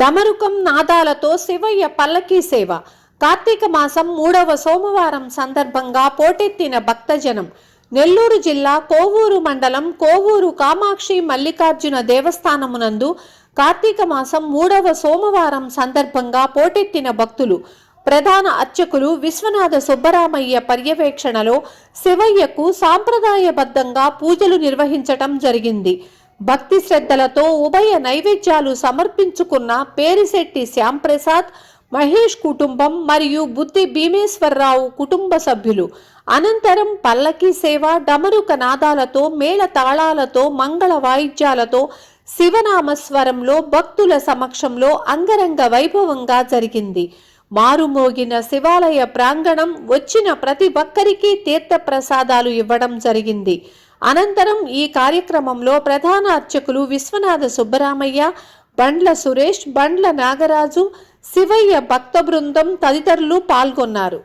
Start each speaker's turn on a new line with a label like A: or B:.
A: డమరుకం నాదాలతో శివయ్య పల్లకీ సేవ. కార్తీక మాసం మూడవ సోమవారం సందర్భంగా పోటెత్తిన భక్తజనం. నెల్లూరు జిల్లా కోవూరు మండలం కోవూరు కామాక్షి మల్లికార్జున దేవస్థానమునందు కార్తీక మాసం మూడవ సోమవారం సందర్భంగా పోటెత్తిన భక్తులు. ప్రధాన అర్చకులు విశ్వనాథ సుబ్బరామయ్య పర్యవేక్షణలో శివయ్యకు సాంప్రదాయబద్ధంగా పూజలు నిర్వహించటం జరిగింది. భక్తి శ్రద్ధలతో ఉభయ నైవేద్యాలు సమర్పించుకున్న పేరిశెట్టి శ్యాంప్రసాద్ మహేష్ కుటుంబం మరియు బుద్ధి భీమేశ్వరరావు కుటుంబ సభ్యులు. అనంతరం పల్లకీ సేవ డమరుక నాదాలతో మేళ తాళాలతో మంగళ వాయిద్యాలతో శివనామస్వరంలో భక్తుల సమక్షంలో అంగరంగ వైభవంగా జరిగింది. మారుమోగిన శివాలయ ప్రాంగణం వచ్చిన ప్రతి ఒక్కరికి తీర్థ ప్రసాదాలు ఇవ్వడం జరిగింది. అనంతరం ఈ కార్యక్రమంలో ప్రధాన అర్చకులు విశ్వనాథ సుబ్బరామయ్య బండ్ల సురేష్ బండ్ల నాగరాజు శివయ్య భక్త బృందం తదితరులు పాల్గొన్నారు.